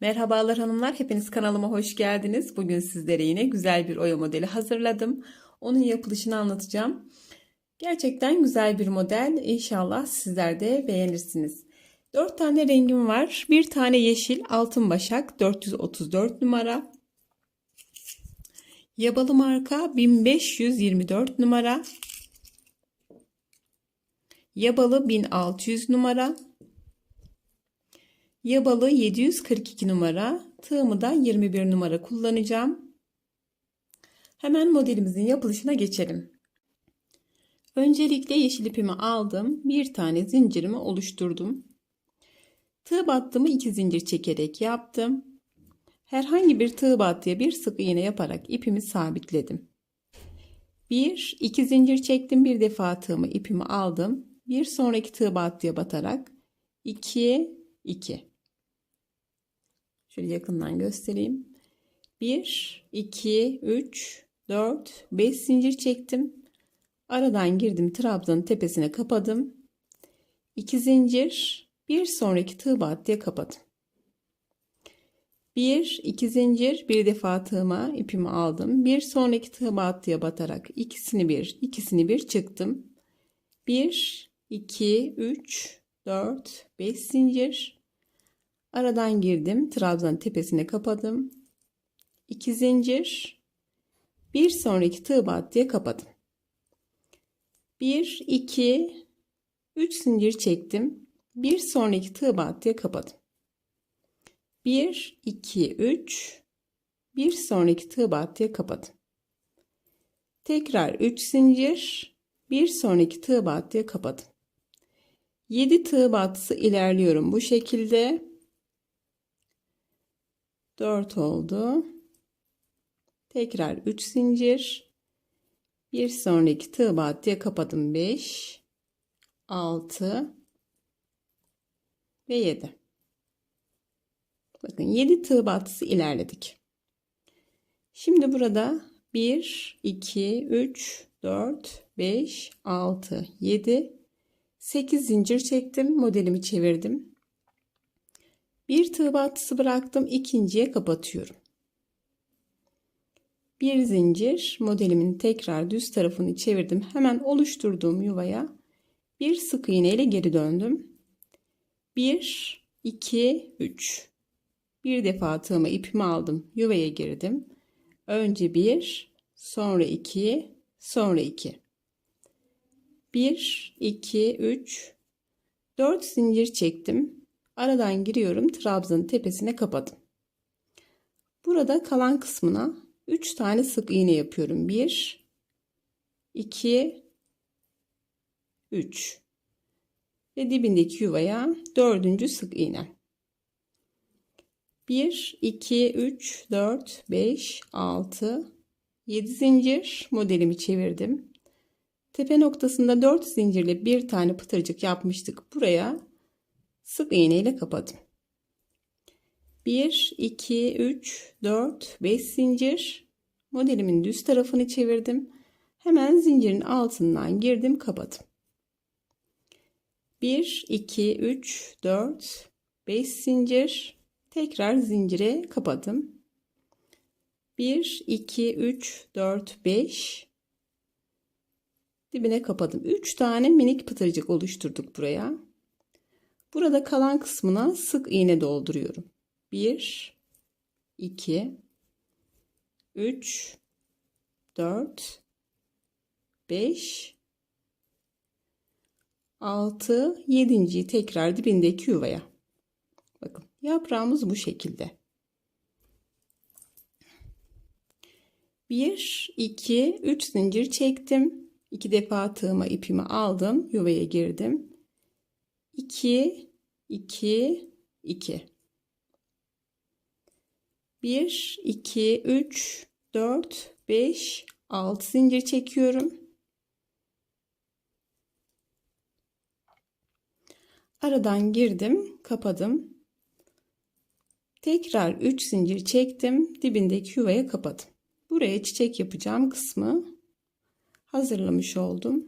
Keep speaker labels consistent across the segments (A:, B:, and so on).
A: Merhabalar hanımlar, hepiniz kanalıma hoş geldiniz. Bugün sizlere yine güzel bir oya modeli hazırladım. Onun yapılışını anlatacağım. Gerçekten güzel bir model. İnşallah sizler de beğenirsiniz. 4 tane rengim var. Bir tane yeşil altın başak 434 numara. Yabalı marka 1524 numara. Yabalı 1600 numara. Yabalı 742 numara, tığımı da 21 numara kullanacağım. Hemen modelimizin yapılışına geçelim. Öncelikle yeşil ipimi aldım. Bir tane zincirimi oluşturdum. Tığ battımı iki zincir çekerek yaptım. Herhangi bir tığ battıya bir sık iğne yaparak ipimi sabitledim. Bir, iki zincir çektim. Bir defa tığımı ipimi aldım. Bir sonraki tığ battıya batarak 2 2 Şöyle yakından göstereyim. 1, 2, 3, 4, 5 zincir çektim. Aradan girdim trabzanın tepesine kapadım. 2 zincir, bir sonraki tığ battıya kapadım. 1, 2 zincir, bir defa tığıma ipimi aldım. Bir sonraki tığ battıya batarak ikisini bir, ikisini bir çıktım. 1, 2, 3, 4, 5 zincir, Aradan girdim. Trabzan tepesine kapadım. 2 zincir. Bir sonraki tığ battıya kapadım. 1 2 3 zincir çektim. Bir sonraki tığ battıya kapadım. 1 2 3 bir sonraki tığ battıya kapadım. Tekrar 3 zincir, bir sonraki tığ battıya kapadım. 7 tığ battısı ilerliyorum bu şekilde. 4 oldu. Tekrar 3 zincir. Bir sonraki tığ battıya kapadım 5 6 ve 7. Bakın 7 tığ battısı ilerledik. Şimdi burada 1 2 3 4 5 6 7 8 zincir çektim. Modelimi çevirdim. Bir tığ battısı bıraktım. ikinciye kapatıyorum. Bir zincir modelimin tekrar düz tarafını çevirdim. Hemen oluşturduğum yuvaya bir sık iğne ile geri döndüm. 1 2 3 Bir defa tığımı ipimi aldım. Yuvaya girdim. Önce 1, sonra 2, sonra 2. 1 2 3 4 zincir çektim. Aradan giriyorum. Trabzanın tepesine kapadım. Burada kalan kısmına 3 tane sık iğne yapıyorum. 1 2 3 ve dibindeki yuvaya dördüncü sık iğne. 1 2 3 4 5 6 7 zincir modelimi çevirdim. Tepe noktasında 4 zincirle bir tane pıtırcık yapmıştık. Buraya sık iğne ile kapadım. 1 2 3 4 5 zincir modelimin düz tarafını çevirdim. Hemen zincirin altından girdim, kapadım. 1 2 3 4 5 zincir tekrar zincire kapadım. 1 2 3 4 5 dibine kapadım. 3 tane minik pıtırcık oluşturduk buraya. Burada kalan kısmına sık iğne dolduruyorum. 1 2 3 4 5 6 7. tekrar dibindeki yuvaya. Bakın yaprağımız bu şekilde. 1 2 3 zincir çektim. 2 defa tığıma ipimi aldım, yuvaya girdim. 2 2 2 1 2 3 4 5 6 zincir çekiyorum. Aradan girdim, kapadım. Tekrar 3 zincir çektim, dibindeki yuvaya kapadım. Buraya çiçek yapacağım kısmı hazırlamış oldum.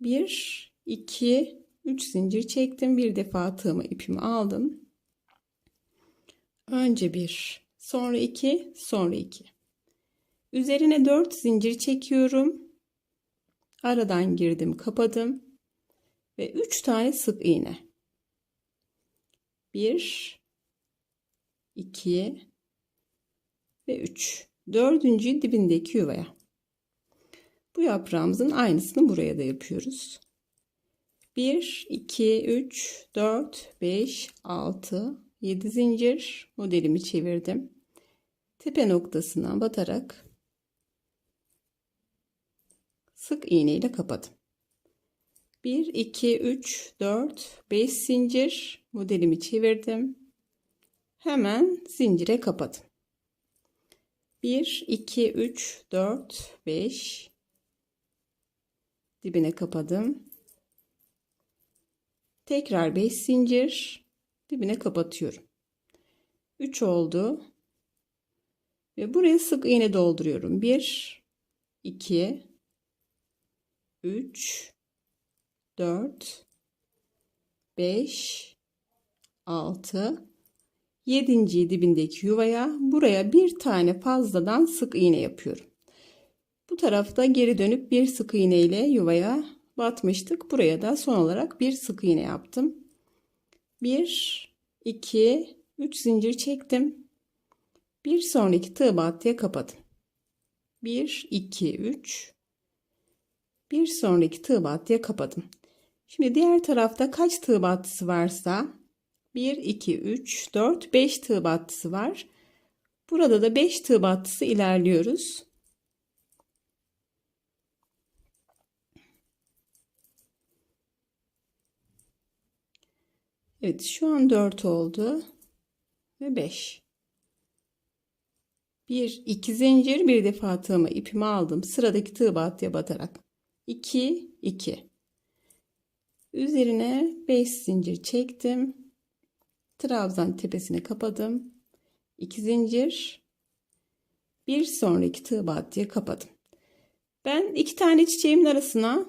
A: 1 2 3 zincir çektim. Bir defa tığımı ipimi aldım. Önce bir, sonra iki, sonra iki. Üzerine dört zincir çekiyorum. Aradan girdim, kapadım ve üç tane sık iğne. Bir, iki ve üç. Dördüncü dibindeki yuvaya. Bu yaprağımızın aynısını buraya da yapıyoruz. 1, 2, 3, 4, 5, 6, 7 zincir modelimi çevirdim. Tepe noktasına batarak sık iğne ile kapadım. 1, 2, 3, 4, 5 zincir modelimi çevirdim. Hemen zincire kapadım. 1, 2, 3, 4, 5 dibine kapadım. Tekrar 5 zincir dibine kapatıyorum. 3 oldu. Ve buraya sık iğne dolduruyorum. 1 2 3 4 5 6 7. dibindeki yuvaya buraya bir tane fazladan sık iğne yapıyorum. Bu tarafta geri dönüp bir sık iğne ile yuvaya batmıştık. Buraya da son olarak bir sık iğne yaptım. 1 2 3 zincir çektim. Bir sonraki tığ battıya kapadım. 1 2 3 bir sonraki tığ battıya kapadım. Şimdi diğer tarafta kaç tığ battısı varsa 1 2 3 4 5 tığ battısı var. Burada da 5 tığ battısı ilerliyoruz. Evet şu an 4 oldu. Ve 5. 1 2 zincir bir defa tığımı ipimi aldım. Sıradaki tığ battıya batarak 2 2 Üzerine 5 zincir çektim. Trabzan tepesine kapadım. 2 zincir. Bir sonraki tığ battıya kapadım. Ben iki tane çiçeğimin arasına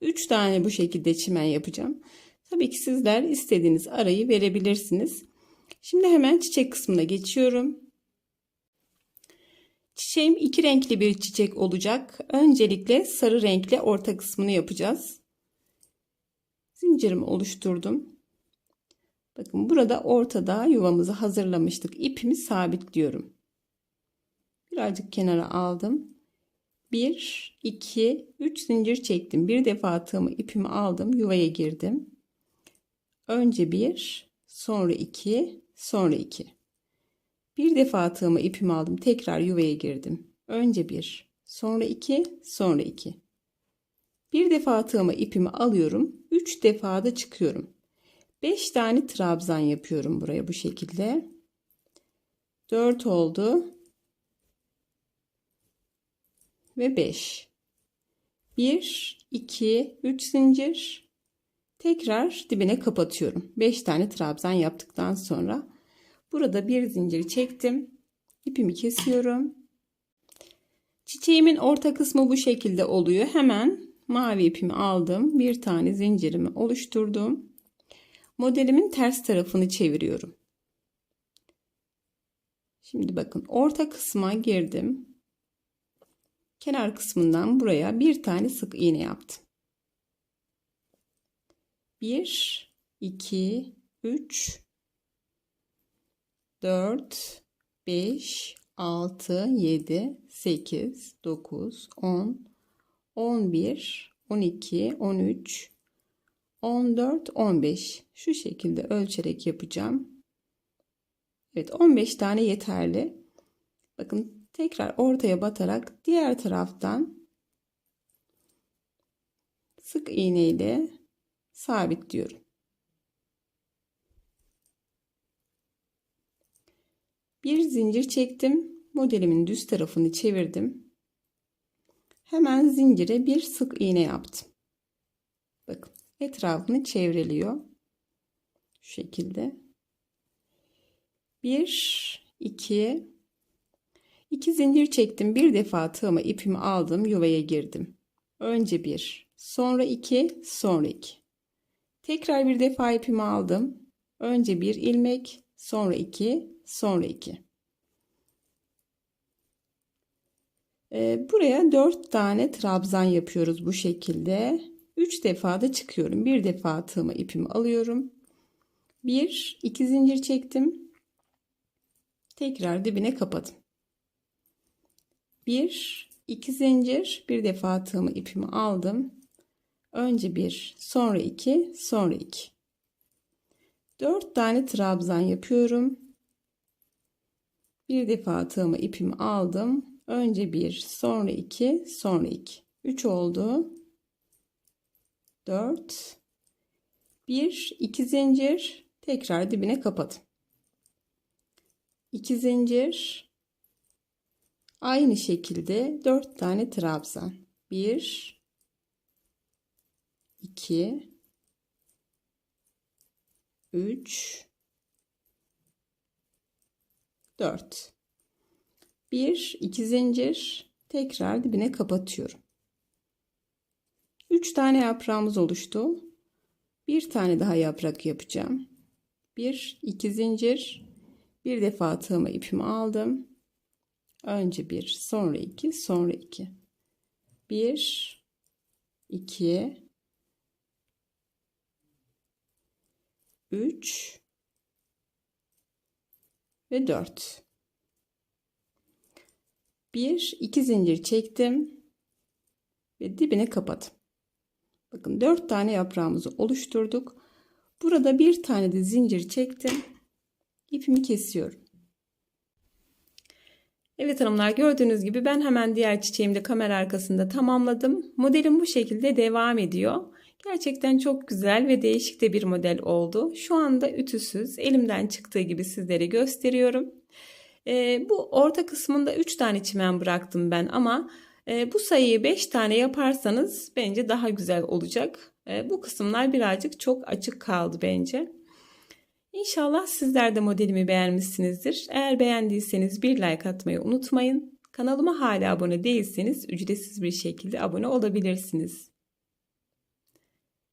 A: 3 tane bu şekilde çimen yapacağım. Tabii ki sizler istediğiniz arayı verebilirsiniz. Şimdi hemen çiçek kısmına geçiyorum. Çiçeğim iki renkli bir çiçek olacak. Öncelikle sarı renkle orta kısmını yapacağız. Zincirimi oluşturdum. Bakın burada ortada yuvamızı hazırlamıştık. İpimi sabitliyorum. Birazcık kenara aldım. 1, 2, 3 zincir çektim. Bir defa tığımı ipimi aldım. Yuvaya girdim. Önce 1, sonra 2, sonra 2. Bir defa tığımı ipimi aldım. Tekrar yuvaya girdim. Önce 1, sonra 2, sonra 2. Bir defa tığımı ipimi alıyorum. 3 defa da çıkıyorum. 5 tane trabzan yapıyorum buraya bu şekilde. 4 oldu. Ve 5. 1, 2, 3 zincir. Tekrar dibine kapatıyorum. 5 tane trabzan yaptıktan sonra burada bir zincir çektim. İpimi kesiyorum. Çiçeğimin orta kısmı bu şekilde oluyor. Hemen mavi ipimi aldım. Bir tane zincirimi oluşturdum. Modelimin ters tarafını çeviriyorum. Şimdi bakın orta kısma girdim. Kenar kısmından buraya bir tane sık iğne yaptım. 1 2 3 4 5 6 7 8 9 10 11 12 13 14 15 şu şekilde ölçerek yapacağım. Evet 15 tane yeterli. Bakın tekrar ortaya batarak diğer taraftan sık iğne ile sabitliyorum. Bir zincir çektim. Modelimin düz tarafını çevirdim. Hemen zincire bir sık iğne yaptım. Bakın etrafını çevreliyor. Şu şekilde. 1 2 2 zincir çektim. Bir defa tığıma ipimi aldım, yuvaya girdim. Önce 1, sonra 2, sonra 2. Tekrar bir defa ipimi aldım. Önce bir ilmek, sonra 2, sonra 2. Ee, buraya 4 tane trabzan yapıyoruz bu şekilde. 3 defa da çıkıyorum. Bir defa tığımı ipimi alıyorum. 1, 2 zincir çektim. Tekrar dibine kapadım. 1, 2 zincir, bir defa tığımı ipimi aldım. Önce 1, sonra 2, sonra 2. 4 tane trabzan yapıyorum. Bir defa tığımı ipimi aldım. Önce 1, sonra 2, sonra 2. 3 oldu. 4 1 2 zincir tekrar dibine kapadım. 2 zincir aynı şekilde 4 tane trabzan. 1 2 3 4 1 2 zincir tekrar dibine kapatıyorum. 3 tane yaprağımız oluştu. Bir tane daha yaprak yapacağım. 1 2 zincir bir defa tığımı ipimi aldım. Önce 1 sonra 2 sonra 2. 1 2 3 ve 4 1 2 zincir çektim ve dibine kapadım. Bakın 4 tane yaprağımızı oluşturduk. Burada bir tane de zincir çektim. İpimi kesiyorum. Evet hanımlar gördüğünüz gibi ben hemen diğer çiçeğimi de kamera arkasında tamamladım. Modelim bu şekilde devam ediyor. Gerçekten çok güzel ve değişik de bir model oldu. Şu anda ütüsüz elimden çıktığı gibi sizlere gösteriyorum. Ee, bu orta kısmında 3 tane çimen bıraktım ben ama e, bu sayıyı 5 tane yaparsanız bence daha güzel olacak. E, bu kısımlar birazcık çok açık kaldı bence. İnşallah sizler de modelimi beğenmişsinizdir. Eğer beğendiyseniz bir like atmayı unutmayın. Kanalıma hala abone değilseniz ücretsiz bir şekilde abone olabilirsiniz.